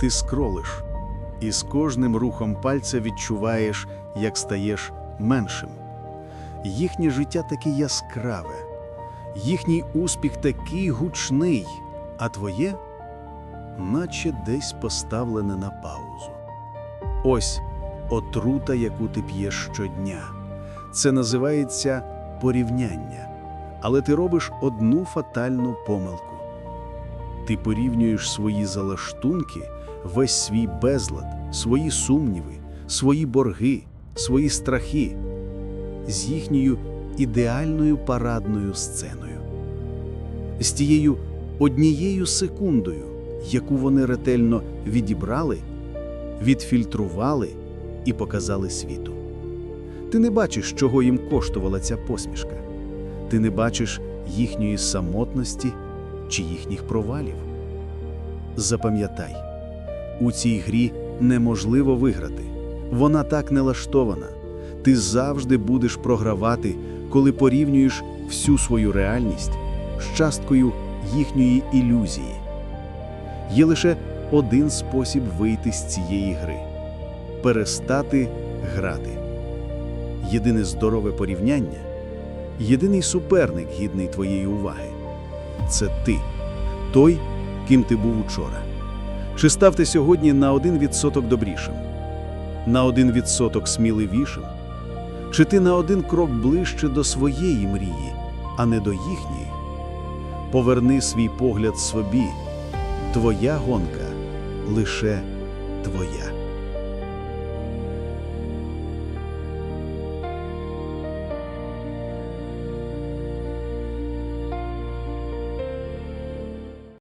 Ти скролиш, і з кожним рухом пальця відчуваєш, як стаєш меншим. Їхнє життя таке яскраве, їхній успіх такий гучний, а твоє наче десь поставлене на паузу. Ось отрута, яку ти п'єш щодня. Це називається порівняння. Але ти робиш одну фатальну помилку. Ти порівнюєш свої залаштунки, весь свій безлад, свої сумніви, свої борги, свої страхи з їхньою ідеальною парадною сценою, з тією однією секундою, яку вони ретельно відібрали, відфільтрували і показали світу. Ти не бачиш, чого їм коштувала ця посмішка. Ти не бачиш їхньої самотності чи їхніх провалів. Запам'ятай, у цій грі неможливо виграти. Вона так не лаштована. Ти завжди будеш програвати, коли порівнюєш всю свою реальність з часткою їхньої ілюзії. Є лише один спосіб вийти з цієї гри перестати грати. Єдине здорове порівняння, єдиний суперник гідний твоєї уваги це ти, той, ким ти був учора. Чи став ти сьогодні на один відсоток добрішим, на один відсоток сміливішим? Чи ти на один крок ближче до своєї мрії, а не до їхньої? Поверни свій погляд собі. Твоя гонка лише твоя.